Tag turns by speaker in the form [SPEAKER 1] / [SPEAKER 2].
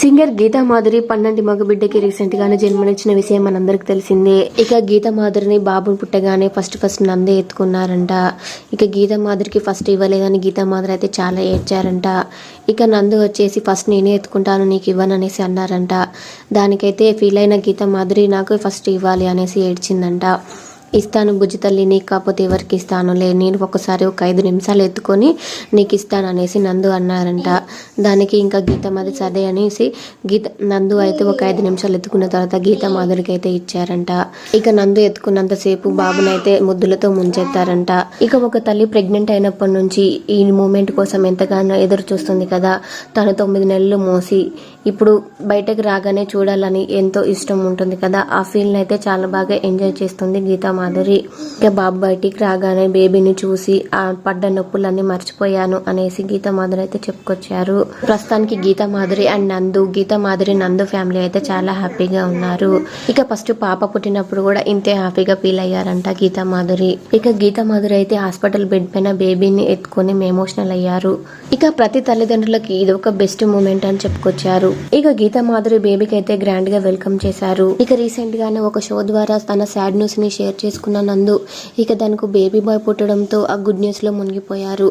[SPEAKER 1] Singer Gita Madhuri పన్నెండు మగబిడ్డకి recent గానే జన్మనిచ్చిన విషయం మనందరికి తెలిసిందే. ఇక గీతా మాధురిని బాబుని పుట్టగానే ఫస్ట్ ఫస్ట్ నందే ఎత్తుకున్నారంట. ఇక గీతా మాధురికి ఫస్ట్ ఇవ్వలేదని గీతా మాధురి అయితే చాలా ఏడ్చారంట. ఇక నందు వచ్చేసి ఫస్ట్ నేనే ఎత్తుకుంటాను నీకు ఇవ్వను అనేసి అన్నారంట. దానికైతే ఫీల్ అయిన గీతా మాధురి నాకు ఫస్ట్ ఇవ్వాలి అనేసి ఏడ్చిందంట. ఇస్తాను బుజ్జి తల్లి నీకు కాకపోతే ఎవరికి ఇస్తాను లే. నేను ఒకసారి ఒక ఐదు నిమిషాలు ఎత్తుకొని నీకు ఇస్తాను అనేసి నందు అన్నారంట. దానికి ఇంకా గీత మాది సరే అనేసి గీత నందు అయితే ఒక ఐదు నిమిషాలు ఎత్తుకున్న తర్వాత గీత మాధురికి అయితే ఇచ్చారంట. ఇక నందు ఎత్తుకున్నంతసేపు బాబునైతే ముద్దులతో ముంచెత్తారంట. ఇక ఒక తల్లి ప్రెగ్నెంట్ అయినప్పటి నుంచి ఈ మూమెంట్ కోసం ఎంతగానో ఎదురు చూస్తుంది కదా. తను తొమ్మిది నెలలు మోసి ఇప్పుడు బయటకు రాగానే చూడాలని ఎంతో ఇష్టం ఉంటుంది కదా. ఆ ఫీల్ని అయితే చాలా బాగా ఎంజాయ్ చేస్తుంది గీతా మాధురి. ఇక బాబు బయటికి రాగానే బేబీని చూసి ఆ పడ్డ నొప్పులన్నీ మర్చిపోయాను అనేసి గీతా మాధురి అయితే చెప్పుకొచ్చారు. ప్రస్తుతానికి గీతా మాధురి అండ్ నందు గీతా మాధురి నందు ఫ్యామిలీ అయితే చాలా హ్యాపీగా ఉన్నారు. ఇక ఫస్ట్ పాప పుట్టినప్పుడు కూడా ఇంతే హ్యాపీగా ఫీల్ అయ్యారంట గీతా మాధురి. ఇక గీతా మాధురి అయితే హాస్పిటల్ బెడ్ పైన బేబీని ఎత్తుకొని ఎమోషనల్ అయ్యారు. ఇక ప్రతి తల్లిదండ్రులకి ఇది ఒక బెస్ట్ మూమెంట్ అని చెప్పుకొచ్చారు. ఇక గీతా మాధురి బేబీకి అయితే గ్రాండ్గా వెల్కమ్ చేశారు. ఇక రీసెంట్ గానే ఒక షో ద్వారా తన సాడ్ న్యూస్ని షేర్ చేసి చేసుకున్న నందు ఇక దానికి బేబీ బాయ్ పుట్టడంతో ఆ గుడ్ న్యూస్లో మునిగిపోయారు.